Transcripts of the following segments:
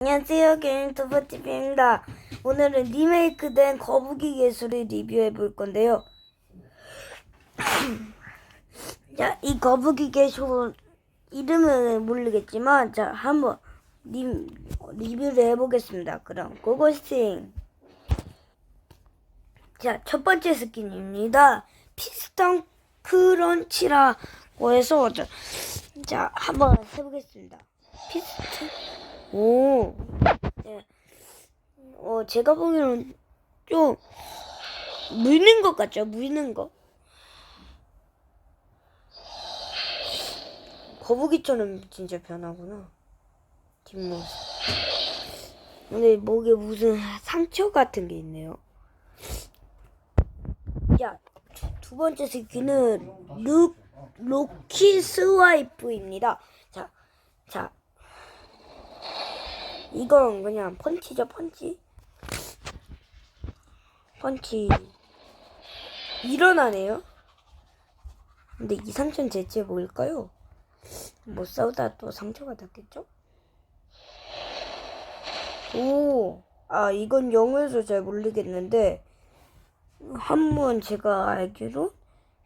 안녕하세요 게임 투버TV입니다. 오늘은 리메이크된 거북이 예술을 리뷰해 볼 건데요. 자, 이 거북이 예술 이름은 모르겠지만 자, 한번 리, 리뷰를 해보겠습니다. 그럼 고고싱 자, 첫 번째 스킨입니다. 피스턴 크런치라고 해서 자, 자 한번 해보겠습니다 피스턴 오, 네. 어, 제가 보기에는 좀 물는 것 같죠? 물는 거. 거북이처럼 진짜 변하구나. 뒷모습. 근데 목에 무슨 상처 같은 게 있네요. 자, 두, 두 번째 스킨은 루, 로키 스와이프입니다. 자, 자, 이건 그냥 펀치죠 펀치 펀치 일어나네요 근데 이 상처는 대체 뭘까요? 못 싸우다 또 상처가 났겠죠? 오, 아 이건 영어에서 잘 모르겠는데 한번 제가 알기로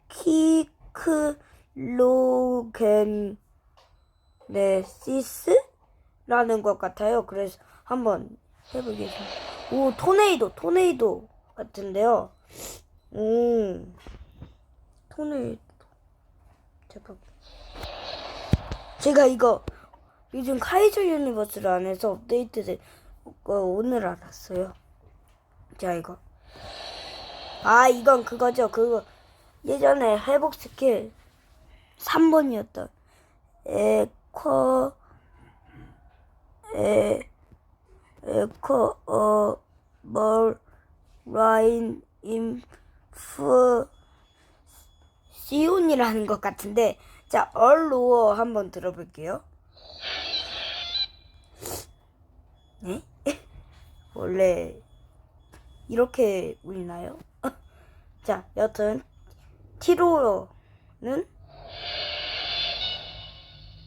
키크로겐네시스 라는 것 같아요. 그래서 한번 해보겠습니다. 오, 토네이도, 토네이도 같은데요. 오, 토네이도. 잠깐. 제가 이거 요즘 카이저 유니버스를 안 해서 업데이트된 거 오늘 알았어요. 자, 이거. 아, 이건 그거죠. 그거 예전에 회복 스킬 3번이었던 에코 에, 에코, 어, 멀, 라인, 인프, 시온이라는 것 같은데, 자, 얼로어 한번 들어볼게요. 네? 원래, 이렇게 울나요? 자, 여튼, 티로어는,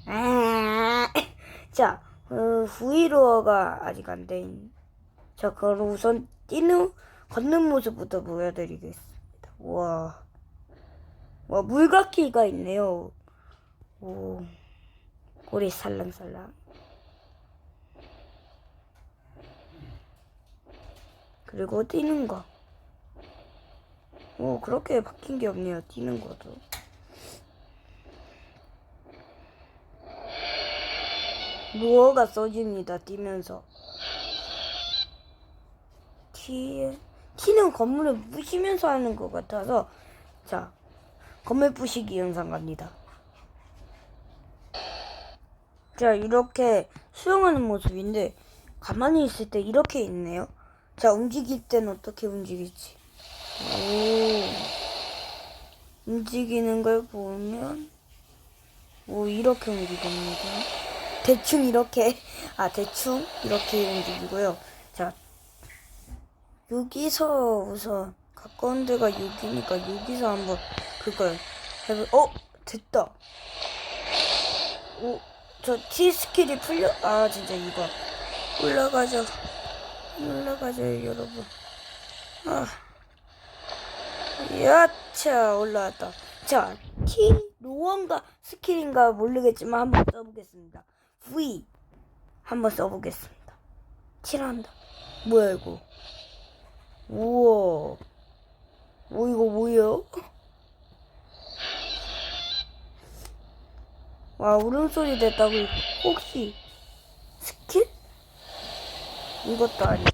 아, 자, 어, 후이로어가 아직 안 된. 자, 그럼 우선 뛰는, 걷는 모습부터 보여드리겠습니다. 우와. 와, 물각기가 있네요. 오. 꼬리 살랑살랑. 그리고 뛰는 거. 오, 그렇게 바뀐 게 없네요. 뛰는 것도. 루어가 써집니다. 뛰면서. 티, 티는 건물을 부시면서 하는 것 같아서 자 건물 부시기 영상 갑니다. 자 이렇게 수영하는 모습인데 가만히 있을 때 이렇게 있네요. 자 움직일 땐 어떻게 움직일지. 오 움직이는 걸 보면 오 이렇게 움직입니다. 대충 이렇게 아 대충 이렇게 움직이고요. 자 여기서 우선 가까운 데가 여기니까 여기서 한번 그걸 해보. 어 됐다. 오저 T 스킬이 풀려. 아 진짜 이거 올라가죠. 올라가죠 여러분. 아 야차 올라왔다. 자 T 로원가 스킬인가 모르겠지만 한번 써보겠습니다. V 한번 써보겠습니다. 칠한다. 뭐야 이거? 우와. 뭐 이거 뭐예요? 와 울음소리 됐다고 혹시 스킬? 이것도 아니.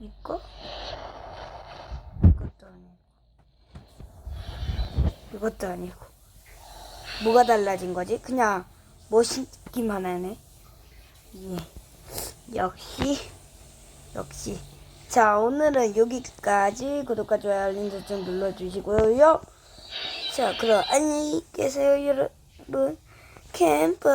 이거? 이것도 아니고. 이것도 아니고. 뭐가 달라진 거지? 그냥 멋있기만 하네. 예. 역시, 역시. 자, 오늘은 여기까지 구독과 좋아요, 알림 설정 눌러주시고요. 자, 그럼 안녕히 계세요, 여러분. 캠프.